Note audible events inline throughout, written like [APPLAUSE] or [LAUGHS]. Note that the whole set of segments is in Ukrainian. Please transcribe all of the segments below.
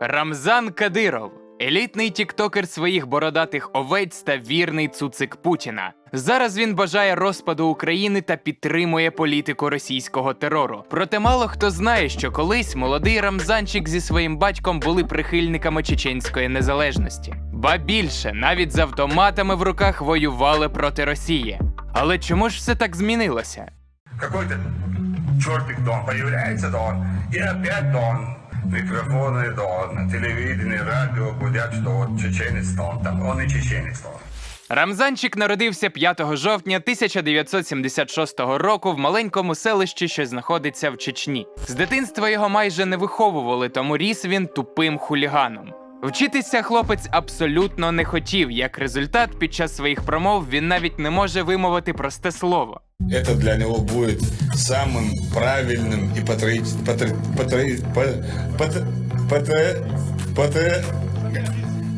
Рамзан Кадиров. Елітний тіктокер своїх бородатих овець та вірний цуцик Путіна. Зараз він бажає розпаду України та підтримує політику російського терору. Проте мало хто знає, що колись молодий Рамзанчик зі своїм батьком були прихильниками чеченської незалежності. Ба більше, навіть з автоматами в руках воювали проти Росії. Але чому ж все так змінилося? Какой-то чертик Дон появляется Дон, и опять Дон. Микрофоны до телевидение, радио гудят, что вот чеченец Дон, там он и. Рамзанчик народився 5 жовтня 1976 року в маленькому селищі, що знаходиться в Чечні. З дитинства його майже не виховували, тому ріс він тупим хуліганом. Вчитися хлопець абсолютно не хотів. Як результат, під час своїх промов він навіть не може вимовити просте слово. Это для него будет самым правильным и патри... патри... патри... па- пат- патри... патри...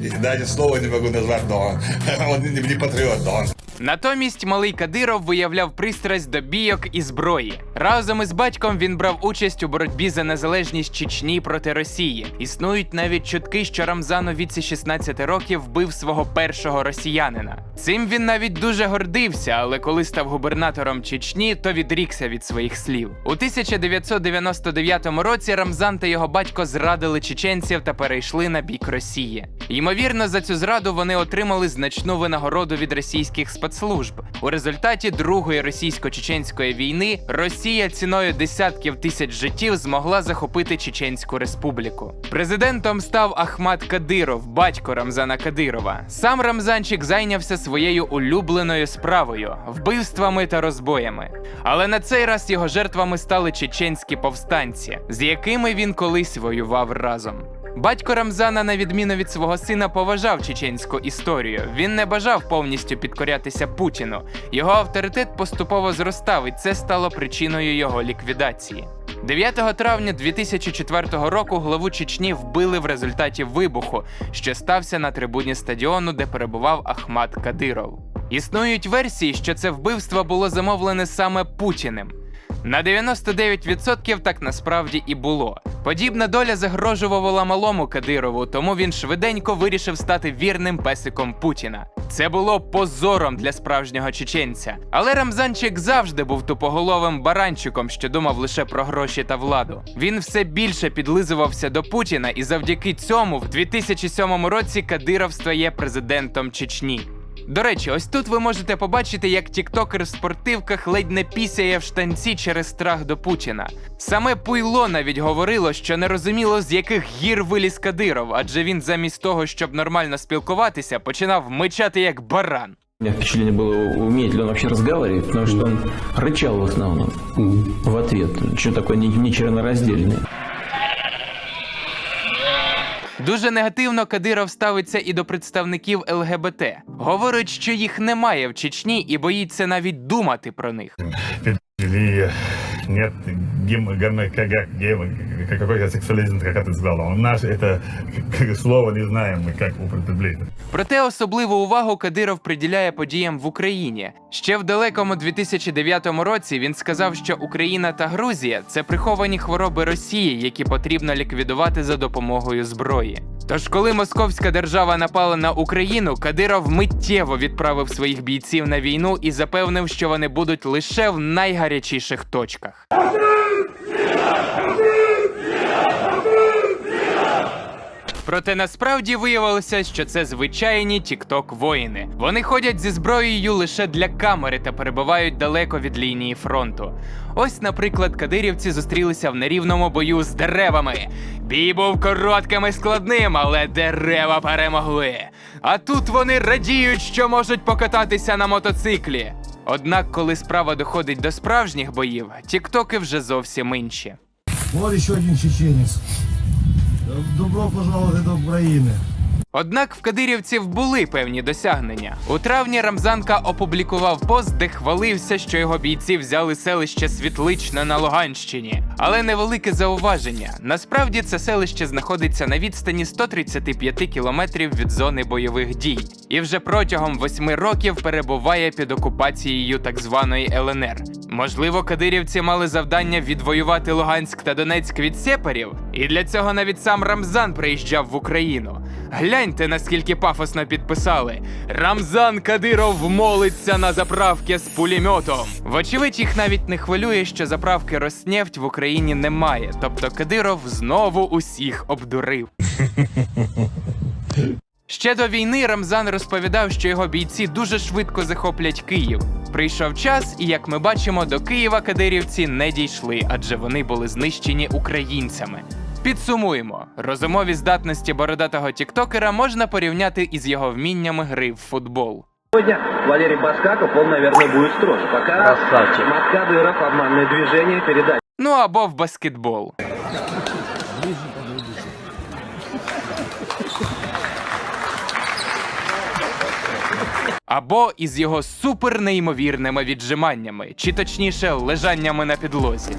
Даже слово не могу назвать, но [LAUGHS] он не, патриот, но. Натомість малий Кадиров виявляв пристрасть до бійок і зброї. Разом із батьком він брав участь у боротьбі за незалежність Чечні проти Росії. Існують навіть чутки, що Рамзан у віці 16 років вбив свого першого росіянина. Цим він навіть дуже гордився, але коли став губернатором Чечні, то відрікся від своїх слів. У 1999 році Рамзан та його батько зрадили чеченців та перейшли на бік Росії. Ймовірно, за цю зраду вони отримали значну винагороду від російських спецслужб. У результаті другої російсько-чеченської війни Росія ціною десятків тисяч життів змогла захопити Чеченську республіку. Президентом став Ахмад Кадиров, батько Рамзана Кадирова. Сам Рамзанчик зайнявся своєю улюбленою справою вбивствами та розбоями. Але на цей раз його жертвами стали чеченські повстанці, з якими він колись воював разом. Батько Рамзана, на відміну від свого сина, поважав чеченську історію. Він не бажав повністю підкорятися Путіну. Його авторитет поступово зростав, і це стало причиною його ліквідації. 9 травня 2004 року главу Чечні вбили в результаті вибуху, що стався на трибуні стадіону, де перебував Ахмад Кадиров. Існують версії, що це вбивство було замовлене саме Путіним. На 99% так насправді і було. Подібна доля загрожувала малому Кадирову, тому він швиденько вирішив стати вірним песиком Путіна. Це було позором для справжнього чеченця. Але Рамзанчик завжди був тупоголовим баранчиком, що думав лише про гроші та владу. Він все більше підлизувався до Путіна, і завдяки цьому в 2007 році Кадиров стає президентом Чечні. До речі, ось тут ви можете побачити, як тіктокер в спортивках ледь не пісяє в штанці через страх до Путіна. Саме Пуйло навіть говорило, що не розуміло, з яких гір виліз Кадиров, адже він замість того, щоб нормально спілкуватися, починав мичати як баран. У меня впечатление было, умеет ли он вообще разговаривать, потому что он рычал в основном в ответ. Что такое не- нечленораздельное. Дуже негативно Кадиров ставиться і до представників ЛГБТ. Говорить, що їх немає в Чечні і боїться навіть думати про них Или нет гем, гем, как, гем, какой сексуализм, как это сказал. Он наш, это как слово не знаем мы, как употреблять. Проте особливу увагу Кадиров приділяє подіям в Україні. Ще в далекому 2009 році він сказав, що Україна та Грузія це приховані хвороби Росії, які потрібно ліквідувати за допомогою зброї. Тож, коли московська держава напала на Україну, Кадиров миттєво відправив своїх бійців на війну і запевнив, що вони будуть лише в найгарячіших точках. Проте насправді виявилося, що це звичайні тікток воїни. Вони ходять зі зброєю лише для камери та перебувають далеко від лінії фронту. Ось, наприклад, кадирівці зустрілися в нерівному бою з деревами. Бій був коротким і складним, але дерева перемогли. А тут вони радіють, що можуть покататися на мотоциклі. Однак, коли справа доходить до справжніх боїв, тіктоки вже зовсім інші. Вот еще один чеченец. Добро пожаловать до Украины. Однак в кадирівців були певні досягнення. У травні Рамзанка опублікував пост, де хвалився, що його бійці взяли селище Світличне на Луганщині. Але невелике зауваження. Насправді це селище знаходиться на відстані 135 кілометрів від зони бойових дій, і вже протягом восьми років перебуває під окупацією так званої ЛНР. Можливо, кадирівці мали завдання відвоювати Луганськ та Донецьк від сепарів, і для цього навіть сам Рамзан приїжджав в Україну. Гляньте, наскільки пафосно підписали: Рамзан Кадиров молиться на заправки з пулеметом. Вочевидь, їх навіть не хвилює, що заправки Роснефть в Україні немає. Тобто Кадиров знову усіх обдурив. Ще до війни Рамзан розповідав, що його бійці дуже швидко захоплять Київ. Прийшов час, і як ми бачимо, до Києва кадирівці не дійшли, адже вони були знищені українцями. Підсумуємо, розумові здатності бородатого тіктокера можна порівняти із його вміннями гри в футбол. Сегодня Валерий Баскаков, он, наверное, будет строже. Пока Красавчик. Маскадыров, обманное движение, передача. Ну або в баскетбол. Або із його супернеймовірними віджиманнями, чи точніше лежаннями на підлозі.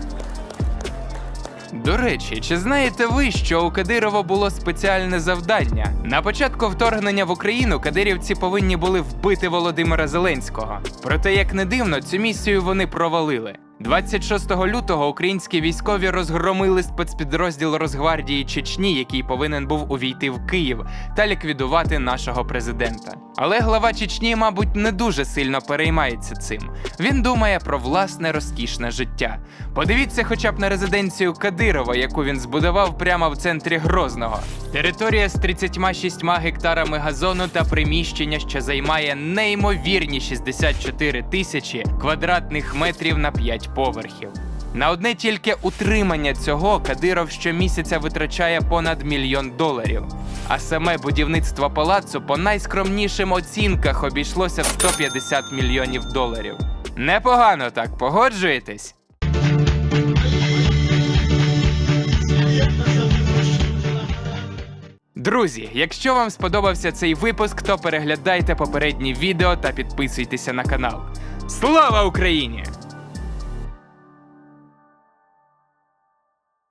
До речі, чи знаєте ви, що у Кадирова було спеціальне завдання? На початку вторгнення в Україну кадирівці повинні були вбити Володимира Зеленського. Проте, як не дивно, цю місію вони провалили. 26 лютого українські військові розгромили спецпідрозділ Росгвардії Чечні, який повинен був увійти в Київ та ліквідувати нашого президента. Але глава Чечні, мабуть, не дуже сильно переймається цим. Він думає про власне розкішне життя. Подивіться хоча б на резиденцію Кадирова, яку він збудував прямо в центрі Грозного. Територія з 36 гектарами газону та приміщення, що займає неймовірні 64 тисячі квадратних метрів на 5 поверхів. На одне тільки утримання цього Кадиров щомісяця витрачає понад мільйон доларів. А саме будівництво палацу по найскромнішим оцінках обійшлося в 150 мільйонів доларів. Непогано так, погоджуєтесь? Друзі, якщо вам сподобався цей випуск, то переглядайте попередні відео та підписуйтеся на канал. Слава Україні!